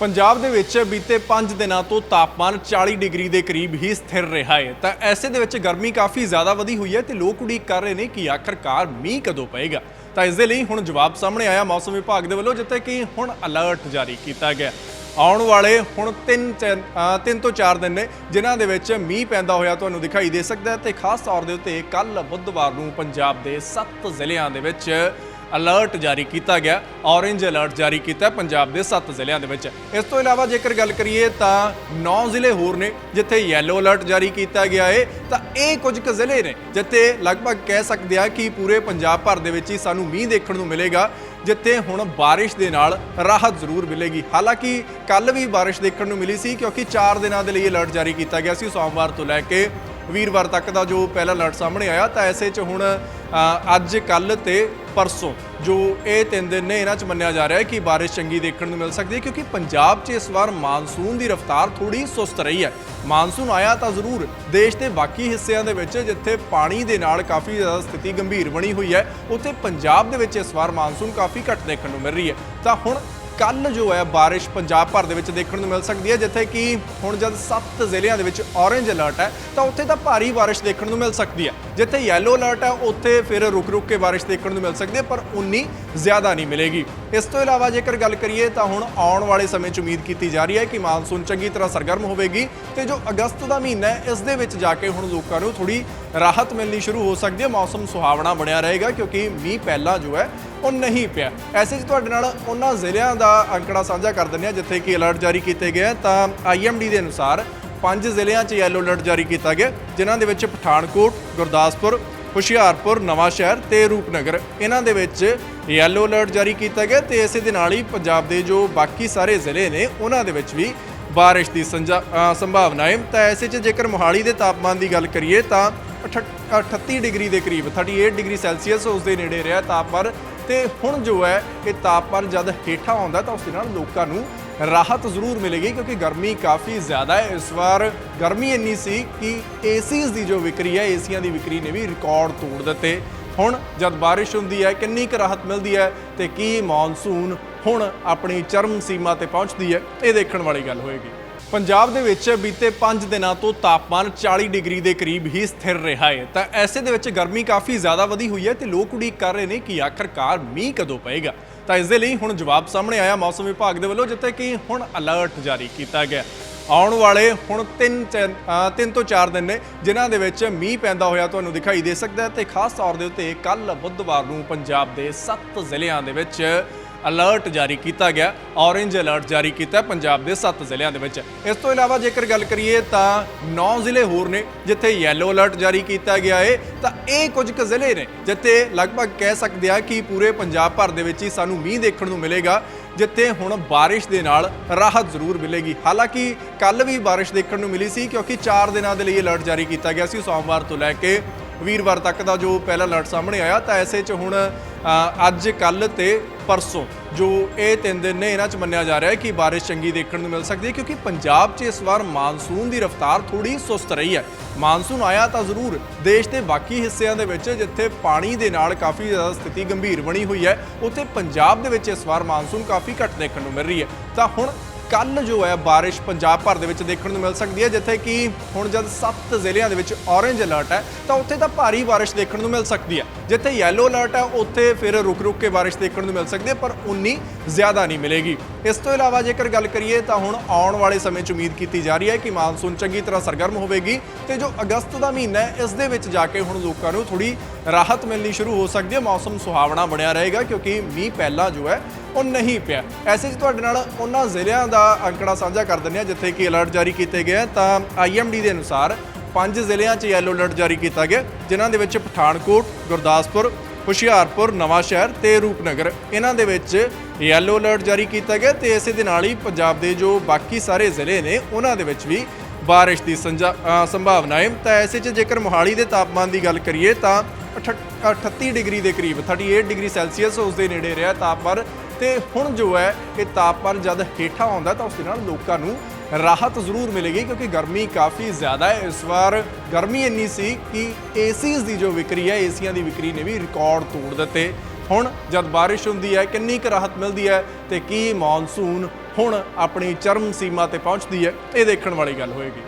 ਪੰਜਾਬ ਦੇ ਵਿੱਚ ਬੀਤੇ 5 ਦਿਨਾਂ ਤੋਂ ਤਾਪਮਾਨ 40 ਡਿਗਰੀ ਦੇ ਕਰੀਬ ਹੀ ਸਥਿਰ ਰਿਹਾ ਹੈ। ਤਾਂ ਐਸੇ ਦੇ ਵਿੱਚ ਗਰਮੀ ਕਾਫੀ ਜ਼ਿਆਦਾ ਵਧੀ ਹੋਈ ਹੈ ਤੇ ਲੋਕ ਉਡੀਕ ਕਰ ਰਹੇ ਨੇ ਕਿ ਆਖਰਕਾਰ ਮੀਂਹ ਕਦੋਂ ਪਏਗਾ। ਤਾਂ ਇਸ ਦੇ ਲਈ ਹੁਣ ਜਵਾਬ ਸਾਹਮਣੇ ਆਇਆ ਮੌਸਮ ਵਿਭਾਗ ਦੇ ਵੱਲੋਂ, ਜਿੱਥੇ ਕਿ ਹੁਣ ਅਲਰਟ ਜਾਰੀ ਕੀਤਾ ਗਿਆ। ਆਉਣ ਵਾਲੇ ਹੁਣ 3 3 ਤੋਂ 4 ਦਿਨ ਨੇ ਜਿਨ੍ਹਾਂ ਦੇ ਵਿੱਚ ਮੀਂਹ ਪੈਂਦਾ ਹੋਇਆ ਤੁਹਾਨੂੰ ਦਿਖਾਈ ਦੇ ਸਕਦਾ ਹੈ ਤੇ ਖਾਸ ਤੌਰ ਦੇ ਉੱਤੇ ਕੱਲ ਬੁੱਧਵਾਰ ਨੂੰ ਪੰਜਾਬ ਦੇ 7 ਜ਼ਿਲ੍ਹਿਆਂ ਦੇ ਵਿੱਚ ਅਲਰਟ ਜਾਰੀ ਕੀਤਾ ਗਿਆ, ਔਰੇਂਜ ਅਲਰਟ ਜਾਰੀ ਕੀਤਾ ਪੰਜਾਬ ਦੇ 7 ਜ਼ਿਲ੍ਹਿਆਂ ਦੇ ਵਿੱਚ। ਇਸ ਤੋਂ ਇਲਾਵਾ ਜੇਕਰ ਗੱਲ ਕਰੀਏ ਤਾਂ 9 ਜ਼ਿਲ੍ਹੇ ਹੋਰ ਨੇ ਜਿੱਥੇ ਯੈਲੋ ਅਲਰਟ ਜਾਰੀ ਕੀਤਾ ਗਿਆ ਹੈ ਤਾਂ ਇਹ ਕੁਝ ਕੁ ਜ਼ਿਲ੍ਹੇ ਨੇ ਜਿੱਥੇ ਲਗਭਗ ਕਹਿ ਸਕਦੇ ਆ ਕਿ ਪੂਰੇ ਪੰਜਾਬ ਭਰ ਦੇ ਵਿੱਚ ਹੀ ਸਾਨੂੰ ਮੀਂਹ ਦੇਖਣ ਨੂੰ ਮਿਲੇਗਾ, ਜਿੱਥੇ ਹੁਣ ਬਾਰਿਸ਼ ਦੇ ਨਾਲ ਰਾਹਤ ਜ਼ਰੂਰ ਮਿਲੇਗੀ। ਹਾਲਾਂਕਿ ਕੱਲ ਵੀ ਬਾਰਿਸ਼ ਦੇਖਣ ਨੂੰ ਮਿਲੀ ਸੀ ਕਿਉਂਕਿ 4 ਦਿਨਾਂ ਦੇ ਲਈ ਅਲਰਟ ਜਾਰੀ ਕੀਤਾ ਗਿਆ ਸੀ ਸੋਮਵਾਰ ਤੋਂ ਲੈ ਕੇ ਵੀਰਵਾਰ ਤੱਕ ਦਾ ਜੋ ਪਹਿਲਾ ਅਲਰਟ ਸਾਹਮਣੇ ਆਇਆ, ਤਾਂ ਐਸੇ 'ਚ ਹੁਣ ਅੱਜ ਕੱਲ ਤੇ ਪਰਸੋਂ, ਜੋ ਇਹ ਤਿੰਨ ਦਿਨ ਨੇ ਇਹਨਾਂ 'ਚ ਮੰਨਿਆ ਜਾ ਰਿਹਾ ਹੈ ਕਿ ਬਾਰਿਸ਼ ਚੰਗੀ ਦੇਖਣ ਨੂੰ ਮਿਲ ਸਕਦੀ ਹੈ ਕਿਉਂਕਿ ਪੰਜਾਬ 'ਚ ਇਸ ਵਾਰ ਮਾਨਸੂਨ ਦੀ ਰਫ਼ਤਾਰ ਥੋੜੀ ਸੁਸਤ ਰਹੀ ਹੈ। ਮਾਨਸੂਨ ਆਇਆ ਤਾਂ ਜ਼ਰੂਰ ਦੇਸ਼ ਦੇ ਬਾਕੀ ਹਿੱਸਿਆਂ ਦੇ ਵਿੱਚ, ਜਿੱਥੇ ਪਾਣੀ ਦੇ ਨਾਲ ਕਾਫੀ ਜ਼ਿਆਦਾ ਸਥਿਤੀ ਗੰਭੀਰ ਬਣੀ ਹੋਈ ਹੈ, ਉੱਥੇ ਪੰਜਾਬ ਦੇ ਵਿੱਚ ਇਸ ਵਾਰ ਮਾਨਸੂਨ ਕਾਫੀ ਘੱਟ ਦੇਖਣ ਨੂੰ ਮਿਲ ਰਹੀ ਹੈ। ਤਾਂ ਹੁਣ ਕੱਲ ਜੋ ਹੈ ਬਾਰਿਸ਼ ਪੰਜਾਬ ਭਰ ਦੇ ਵਿੱਚ ਦੇਖਣ ਨੂੰ ਮਿਲ ਸਕਦੀ ਹੈ, ਜਿੱਥੇ ਕਿ ਹੁਣ ਜਦ 7 ਜ਼ਿਲ੍ਹਿਆਂ ਦੇ ਵਿੱਚ ਔਰੇਂਜ ਅਲਰਟ ਹੈ, ਤਾਂ ਉੱਥੇ ਤਾਂ ਭਾਰੀ ਬਾਰਿਸ਼ ਦੇਖਣ ਨੂੰ ਮਿਲ ਸਕਦੀ ਹੈ। ਜਿੱਥੇ ਯੈਲੋ ਅਲਰਟ ਹੈ, ਉੱਥੇ ਫਿਰ ਰੁਕ-ਰੁਕ ਕੇ ਬਾਰਿਸ਼ ਦੇਖਣ ਨੂੰ ਮਿਲ ਸਕਦੀ ਹੈ, ਪਰ ਉਨੀ ਜ਼ਿਆਦਾ ਨਹੀਂ ਮਿਲੇਗੀ। ਇਸ ਤੋਂ ਇਲਾਵਾ ਜੇਕਰ ਗੱਲ ਕਰੀਏ, ਤਾਂ ਹੁਣ ਆਉਣ ਵਾਲੇ ਸਮੇਂ 'ਚ ਉਮੀਦ ਕੀਤੀ ਜਾ ਰਹੀ ਹੈ ਕਿ ਮਾਨਸੂਨ ਚੰਗੀ ਤਰ੍ਹਾਂ ਸਰਗਰਮ ਹੋਵੇਗੀ ਤੇ ਜੋ ਅਗਸਤ ਦਾ ਮਹੀਨਾ ਹੈ, ਇਸ ਦੇ ਵਿੱਚ ਜਾ ਕੇ ਹੁਣ ਲੋਕਾਂ ਨੂੰ ਥੋੜੀ ਰਾਹਤ ਮਿਲਣੀ ਸ਼ੁਰੂ ਹੋ ਸਕਦੀ ਹੈ, ਮੌਸਮ ਸੁਹਾਵਣਾ ਬਣਿਆ ਰਹੇਗਾ ਕਿਉਂਕਿ ਮੀਂਹ ਪਹਿਲਾਂ ਜੋ ਹੈ, ਉਹ ਨਹੀਂ ਪਿਆ। ਐਸੇ 'ਚ ਤੁਹਾਡੇ ਨਾਲ ਉਹਨਾਂ ਜ਼ਿਲ੍ਹਿਆਂ ਦਾ ਅੰਕੜਾ ਸਾਂਝਾ ਕਰ ਦਿੰਦੇ ਹਾਂ, ਜਿੱਥੇ ਕਿ ਅਲਰਟ ਜਾਰੀ ਕੀਤੇ ਗਏ ਆ ਤਾਂ ਆਈਐਮਡੀ ਦੇ ਅਨੁਸਾਰ ਪੰਜ ਜ਼ਿਲ੍ਹਿਆਂ 'ਚ ਯੈਲੋ ਅਲਰਟ ਜਾਰੀ ਕੀਤਾ ਗਿਆ, ਜਿਨ੍ਹਾਂ ਦੇ ਵਿੱਚ ਪਠਾਨਕੋਟ, ਗੁਰਦਾਸਪੁਰ, ਹੁਸ਼ਿਆਰਪੁਰ ਨਵਾਂ ਸ਼ਹਿਰ ਤੇ ਰੂਪਨਗਰ। ਇਹਨਾਂ ਦੇ ਵਿੱਚ ਯੈਲੋ ਅਲਰਟ ਜਾਰੀ ਕੀਤਾ ਗਿਆ ਤੇ ਇਸੇ ਦੇ ਨਾਲ ਹੀ ਪੰਜਾਬ ਦੇ ਜੋ ਬਾਕੀ ਸਾਰੇ ਜ਼ਿਲ੍ਹੇ ਨੇ, ਉਹਨਾਂ ਦੇ ਵਿੱਚ ਵੀ ਬਾਰਿਸ਼ ਦੀ ਸੰਜਾ- ਸੰਭਾਵਨਾ ਹੈ। ਤਾਂ ਐਸੇ 'ਚ ਜੇਕਰ ਮੋਹਾਲੀ ਦੇ ਤਾਪਮਾਨ ਦੀ ਗੱਲ ਕਰੀਏ ਤਾਂ 38 ਡਿਗਰੀ ਦੇ ਕਰੀਬ 38 ਡਿਗਰੀ ਸੈਲਸੀਅਸ ਉਸ ਦੇ ਨੇੜੇ ਰਿਹਾ ਤਾਪਮਾਨ। ਤੇ ਹੁਣ ਜੋ ਹੈ ਇਹ ਤਾਪਮਾਨ ਜਦ ਹੇਠਾਂ ਆਉਂਦਾ ਤਾਂ ਉਸ ਦੇ ਨਾਲ ਲੋਕਾਂ ਨੂੰ ਰਾਹਤ ਜ਼ਰੂਰ ਮਿਲੇਗੀ ਕਿਉਂਕਿ ਗਰਮੀ ਕਾਫੀ ਜ਼ਿਆਦਾ ਹੈ। ਇਸ ਵਾਰ ਗਰਮੀ ਇੰਨੀ ਸੀ ਕਿ ਏਸੀਜ਼ ਦੀ ਜੋ ਵਿਕਰੀ ਹੈ, ਏਸੀਆਂ ਦੀ ਵਿਕਰੀ ਨੇ ਵੀ ਰਿਕਾਰਡ ਤੋੜ ਦਿੱਤੇ। ਹੁਣ ਜਦ ਬਾਰਿਸ਼ ਹੁੰਦੀ ਹੈ, ਕਿੰਨੀ ਕੁ ਰਾਹਤ ਮਿਲਦੀ ਹੈ ਤੇ ਕੀ ਮੌਨਸੂਨ ਹੁਣ ਆਪਣੀ ਚਰਮ ਸੀਮਾ ਤੇ ਪਹੁੰਚਦੀ ਹੈ, ਇਹ ਦੇਖਣ ਵਾਲੀ ਗੱਲ ਹੋਏਗੀ। ਪੰਜਾਬ ਦੇ ਵਿੱਚ ਬੀਤੇ 5 ਦਿਨਾਂ ਤੋਂ ਤਾਪਮਾਨ 40 ਡਿਗਰੀ ਦੇ ਕਰੀਬ ਹੀ ਸਥਿਰ ਰਿਹਾ ਹੈ। ਤਾਂ ਐਸੇ ਦੇ ਵਿੱਚ ਗਰਮੀ ਕਾਫੀ ਜ਼ਿਆਦਾ ਵਧੀ ਹੋਈ ਹੈ ਤੇ ਲੋਕ ਉਡੀਕ ਕਰ ਰਹੇ ਨੇ ਕਿ ਆਖਰਕਾਰ ਮੀਂਹ ਕਦੋਂ ਪਏਗਾ। ਤਾਂ ਇਸ ਦੇ ਲਈ ਹੁਣ ਜਵਾਬ ਸਾਹਮਣੇ ਆਇਆ ਮੌਸਮ ਵਿਭਾਗ ਦੇ ਵੱਲੋਂ, ਜਿੱਥੇ ਕਿ ਹੁਣ ਅਲਰਟ ਜਾਰੀ ਕੀਤਾ ਗਿਆ। ਆਉਣ ਵਾਲੇ ਹੁਣ 3 3 ਤੋਂ 4 ਦਿਨ ਨੇ, ਜਿਨ੍ਹਾਂ ਦੇ ਵਿੱਚ ਮੀਂਹ ਪੈਂਦਾ ਹੋਇਆ ਤੁਹਾਨੂੰ ਦਿਖਾਈ ਦੇ ਸਕਦਾ ਹੈ ਤੇ ਖਾਸ ਤੌਰ ਦੇ ਉੱਤੇ ਕੱਲ ਬੁੱਧਵਾਰ ਨੂੰ ਪੰਜਾਬ ਦੇ 7 ਜ਼ਿਲ੍ਹਿਆਂ ਦੇ ਵਿੱਚ ਅਲਰਟ ਜਾਰੀ ਕੀਤਾ ਗਿਆ। ਔਰੇਂਜ ਅਲਰਟ ਜਾਰੀ ਕੀਤਾ ਪੰਜਾਬ ਦੇ 7 ਜ਼ਿਲ੍ਹਿਆਂ ਦੇ ਵਿੱਚ। ਇਸ ਤੋਂ ਇਲਾਵਾ ਜੇਕਰ ਗੱਲ ਕਰੀਏ ਤਾਂ 9 ਜ਼ਿਲ੍ਹੇ ਹੋਰ ਨੇ, ਜਿੱਥੇ ਯੈਲੋ ਅਲਰਟ ਜਾਰੀ ਕੀਤਾ ਗਿਆ ਹੈ ਤਾਂ ਇਹ ਕੁਝ ਕੁ ਜ਼ਿਲ੍ਹੇ ਨੇ, ਜਿੱਥੇ ਲਗਭਗ ਕਹਿ ਸਕਦੇ ਆ ਕਿ ਪੂਰੇ ਪੰਜਾਬ ਭਰ ਦੇ ਵਿੱਚ ਹੀ ਸਾਨੂੰ ਮੀਂਹ ਦੇਖਣ ਨੂੰ ਮਿਲੇਗਾ। ਜਿੱਥੇ ਹੁਣ ਬਾਰਿਸ਼ ਦੇ ਨਾਲ ਰਾਹਤ ਜ਼ਰੂਰ ਮਿਲੇਗੀ। ਹਾਲਾਂਕਿ ਕੱਲ ਵੀ ਬਾਰਿਸ਼ ਦੇਖਣ ਨੂੰ ਮਿਲੀ ਸੀ ਕਿਉਂਕਿ 4 ਦਿਨਾਂ ਦੇ ਲਈ ਅਲਰਟ ਜਾਰੀ ਕੀਤਾ ਗਿਆ ਸੀ। ਸੋਮਵਾਰ ਤੋਂ ਲੈ ਕੇ ਵੀਰਵਾਰ ਤੱਕ ਦਾ ਜੋ ਪਹਿਲਾ ਅਲਰਟ ਸਾਹਮਣੇ ਆਇਆ, ਤਾਂ ਐਸੇ 'ਚ ਹੁਣ ਅੱਜ ਕੱਲ ਤੇ ਪਰਸੋਂ, ਜੋ ਇਹ ਤਿੰਨ ਦਿਨ ਨੇ ਇਹਨਾਂ 'ਚ ਮੰਨਿਆ ਜਾ ਰਿਹਾ ਹੈ ਕਿ ਬਾਰਿਸ਼ ਚੰਗੀ ਦੇਖਣ ਨੂੰ ਮਿਲ ਸਕਦੀ ਹੈ ਕਿਉਂਕਿ ਪੰਜਾਬ 'ਚ ਇਸ ਵਾਰ ਮਾਨਸੂਨ ਦੀ ਰਫ਼ਤਾਰ ਥੋੜੀ ਸੁਸਤ ਰਹੀ ਹੈ। ਮਾਨਸੂਨ ਆਇਆ ਤਾਂ ਜ਼ਰੂਰ ਦੇਸ਼ ਦੇ ਬਾਕੀ ਹਿੱਸਿਆਂ ਦੇ ਵਿੱਚ, ਜਿੱਥੇ ਪਾਣੀ ਦੇ ਨਾਲ ਕਾਫੀ ਜ਼ਿਆਦਾ ਸਥਿਤੀ ਗੰਭੀਰ ਬਣੀ ਹੋਈ ਹੈ, ਉੱਥੇ ਪੰਜਾਬ ਦੇ ਵਿੱਚ ਇਸ ਵਾਰ ਮਾਨਸੂਨ ਕਾਫੀ ਘੱਟ ਦੇਖਣ ਨੂੰ ਮਿਲ ਰਹੀ ਹੈ। ਤਾਂ ਹੁਣ ਕੱਲ ਜੋ ਹੈ ਬਾਰਿਸ਼ ਪੰਜਾਬ ਭਰ ਦੇ ਵਿੱਚ ਦੇਖਣ ਨੂੰ ਮਿਲ ਸਕਦੀ ਹੈ, ਜਿੱਥੇ ਕਿ ਹੁਣ ਜਦ 7 ਜ਼ਿਲ੍ਹਿਆਂ ਦੇ ਵਿੱਚ ਔਰੇਂਜ ਅਲਰਟ ਹੈ, ਤਾਂ ਉੱਥੇ ਤਾਂ ਭਾਰੀ ਬਾਰਿਸ਼ ਦੇਖਣ ਨੂੰ ਮਿਲ ਸਕਦੀ ਹੈ। ਜਿੱਥੇ ਯੈਲੋ ਅਲਰਟ ਹੈ, ਉੱਥੇ ਫਿਰ ਰੁਕ-ਰੁਕ ਕੇ ਬਾਰਿਸ਼ ਦੇਖਣ ਨੂੰ ਮਿਲ ਸਕਦੀ ਹੈ, ਪਰ ਉਨੀ ਜ਼ਿਆਦਾ ਨਹੀਂ ਮਿਲੇਗੀ। ਇਸ ਤੋਂ ਇਲਾਵਾ ਜੇਕਰ ਗੱਲ ਕਰੀਏ, ਤਾਂ ਹੁਣ ਆਉਣ ਵਾਲੇ ਸਮੇਂ 'ਚ ਉਮੀਦ ਕੀਤੀ ਜਾ ਰਹੀ ਹੈ ਕਿ ਮਾਨਸੂਨ ਚੰਗੀ ਤਰ੍ਹਾਂ ਸਰਗਰਮ ਹੋਵੇਗੀ ਤੇ ਜੋ ਅਗਸਤ ਦਾ ਮਹੀਨਾ ਹੈ, ਇਸ ਦੇ ਵਿੱਚ ਜਾ ਕੇ ਹੁਣ ਲੋਕਾਂ ਨੂੰ ਥੋੜੀ ਰਾਹਤ ਮਿਲਣੀ ਸ਼ੁਰੂ ਹੋ ਸਕਦੀ ਹੈ, ਮੌਸਮ ਸੁਹਾਵਣਾ ਬਣਿਆ ਰਹੇਗਾ ਕਿਉਂਕਿ ਮੀਂਹ ਪਹਿਲਾਂ ਜੋ ਹੈ, ਉਹ ਨਹੀਂ ਪਿਆ। ਐਸੇ 'ਚ ਤੁਹਾਡੇ ਨਾਲ ਉਹਨਾਂ ਜ਼ਿਲ੍ਹਿਆਂ ਦਾ ਅੰਕੜਾ ਸਾਂਝਾ ਕਰ ਦਿੰਦੇ ਹਾਂ, ਜਿੱਥੇ ਕਿ ਅਲਰਟ ਜਾਰੀ ਕੀਤੇ ਗਏ ਆ। ਤਾਂ ਆਈਐਮਡੀ ਦੇ ਅਨੁਸਾਰ ਪੰਜ ਜ਼ਿਲ੍ਹਿਆਂ 'ਚ ਯੈਲੋ ਅਲਰਟ ਜਾਰੀ ਕੀਤਾ ਗਿਆ, ਜਿਨ੍ਹਾਂ ਦੇ ਵਿੱਚ ਪਠਾਨਕੋਟ, ਗੁਰਦਾਸਪੁਰ, ਹੁਸ਼ਿਆਰਪੁਰ ਨਵਾਂ ਸ਼ਹਿਰ ਤੇ ਰੂਪਨਗਰ। ਇਹਨਾਂ ਦੇ ਵਿੱਚ ਯੈਲੋ ਅਲਰਟ ਜਾਰੀ ਕੀਤਾ ਗਿਆ ਤੇ ਇਸੇ ਦੇ ਨਾਲ ਹੀ ਪੰਜਾਬ ਦੇ ਜੋ ਬਾਕੀ ਸਾਰੇ ਜ਼ਿਲ੍ਹੇ ਨੇ, ਉਹਨਾਂ ਦੇ ਵਿੱਚ ਵੀ ਬਾਰਿਸ਼ ਦੀ ਸੰਜਾ- ਸੰਭਾਵਨਾ ਹੈ। ਤਾਂ ਐਸੇ 'ਚ ਜੇਕਰ ਮੋਹਾਲੀ ਦੇ ਤਾਪਮਾਨ ਦੀ ਗੱਲ ਕਰੀਏ ਤਾਂ 38 ਡਿਗਰੀ ਦੇ ਕਰੀਬ 38 ਡਿਗਰੀ ਸੈਲਸੀਅਸ ਉਸ ਦੇ ਨੇੜੇ ਰਿਹਾ ਤਾਪਮਾਨ। ਤੇ ਹੁਣ ਜੋ ਹੈ ਇਹ ਤਾਪਮਾਨ ਜਦ ਹੇਠਾਂ ਆਉਂਦਾ ਤਾਂ ਉਸ ਦੇ ਨਾਲ ਲੋਕਾਂ ਨੂੰ ਰਾਹਤ ਜ਼ਰੂਰ ਮਿਲੇਗੀ ਕਿਉਂਕਿ ਗਰਮੀ ਕਾਫੀ ਜ਼ਿਆਦਾ ਹੈ। ਇਸ ਵਾਰ ਗਰਮੀ ਇੰਨੀ ਸੀ ਕਿ ਏਸੀਜ਼ ਦੀ ਜੋ ਵਿਕਰੀ ਹੈ, ਏਸੀਆਂ ਦੀ ਵਿਕਰੀ ਨੇ ਵੀ ਰਿਕਾਰਡ ਤੋੜ ਦਿੱਤੇ। ਹੁਣ ਜਦ ਬਾਰਿਸ਼ ਹੁੰਦੀ ਹੈ, ਕਿੰਨੀ ਕੁ ਰਾਹਤ ਮਿਲਦੀ ਹੈ ਤੇ ਕੀ ਮੌਨਸੂਨ ਹੁਣ ਆਪਣੀ ਚਰਮ ਸੀਮਾ ਤੇ ਪਹੁੰਚਦੀ ਹੈ, ਇਹ ਦੇਖਣ ਵਾਲੀ ਗੱਲ ਹੋਏਗੀ।